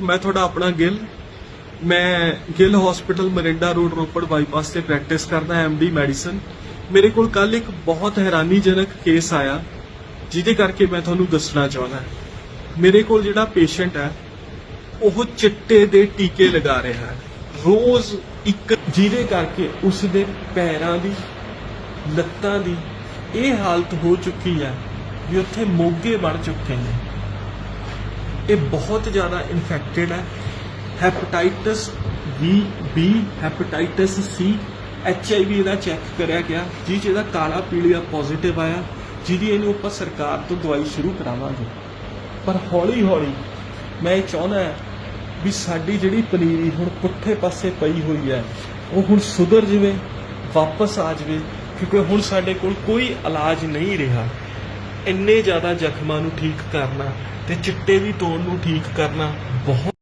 ਮੈਂ ਤੁਹਾਡਾ ਆਪਣਾ ਗਿੱਲ, ਮੈਂ Gill hospital Morinda road Ropar bypass ਤੇ ਪ੍ਰੈਕਟਿਸ ਕਰਦਾ ਐਮਡੀ ਮੈਡੀਸਨ ਮੇਰੇ ਕੋਲ ਕੱਲ ਇੱਕ ਬਹੁਤ ਹੈਰਾਨੀਜਨਕ ਕੇਸ ਆਇਆ, ਜਿਹਦੇ ਕਰਕੇ ਮੈਂ ਤੁਹਾਨੂੰ ਦੱਸਣਾ ਚਾਹੁੰਦਾ ਮੇਰੇ ਕੋਲ ਜਿਹੜਾ ਪੇਸ਼ੈਂਟ ਹੈ, ਉਹ ਚਿੱਟੇ ਦੇ ਟੀਕੇ ਲਗਾ ਰਿਹਾ ਹੈ। ਰੋਜ਼ ਇੱਕ ਜਿਹਦੇ ਕਰਕੇ ਉਸ ਦੇ ਪੈਰਾਂ ਦੀ, ਲੱਤਾਂ ਦੀ ਇਹ ਹਾਲਤ ਹੋ ਚੁੱਕੀ ਹੈ ਵੀ ਉੱਥੇ ਮੋਗੇ ਬਣ ਚੁੱਕੇ ਨੇ। ਇਹ ਬਹੁਤ ਜ਼ਿਆਦਾ ਇਨਫੈਕਟਡ ਹੈ। Hepatitis B B hepatitis C H I V ਇਹਦਾ ਚੈੱਕ ਕਰਿਆ ਗਿਆ, ਜਿਹ 'ਚ ਇਹਦਾ ਕਾਲਾ ਪੀਲੀਆ ਪੋਜ਼ਿਟਿਵ ਆਇਆ, ਜਿਹਦੀ ਇਹਨੂੰ ਆਪਾਂ ਸਰਕਾਰ ਤੋਂ ਦਵਾਈ ਸ਼ੁਰੂ ਕਰਾਵਾਂਗੇ। ਪਰ ਹੌਲੀ ਹੌਲੀ ਮੈਂ ਇਹ ਚਾਹੁੰਦਾ ਵੀ ਸਾਡੀ ਜਿਹੜੀ ਪਨੀਰੀ ਹੁਣ ਪੁੱਠੇ ਪਾਸੇ ਪਈ ਹੋਈ ਹੈ, ਉਹ ਹੁਣ ਸੁਧਰ ਜਵੇ, ਵਾਪਸ ਆ ਜਵੇ, ਕਿਉਂਕਿ ਹੁਣ ਸਾਡੇ ਕੋਲ ਕੋਈ ਇਲਾਜ ਨਹੀਂ ਰਿਹਾ। ਇੰਨੇ ਜ਼ਿਆਦਾ ਜ਼ਖਮਾਂ ਨੂੰ ਠੀਕ ਕਰਨਾ ਤੇ ਚਿੱਟੇ ਦੀ ਤੋੜ ਨੂੰ ਠੀਕ ਕਰਨਾ ਬਹੁਤ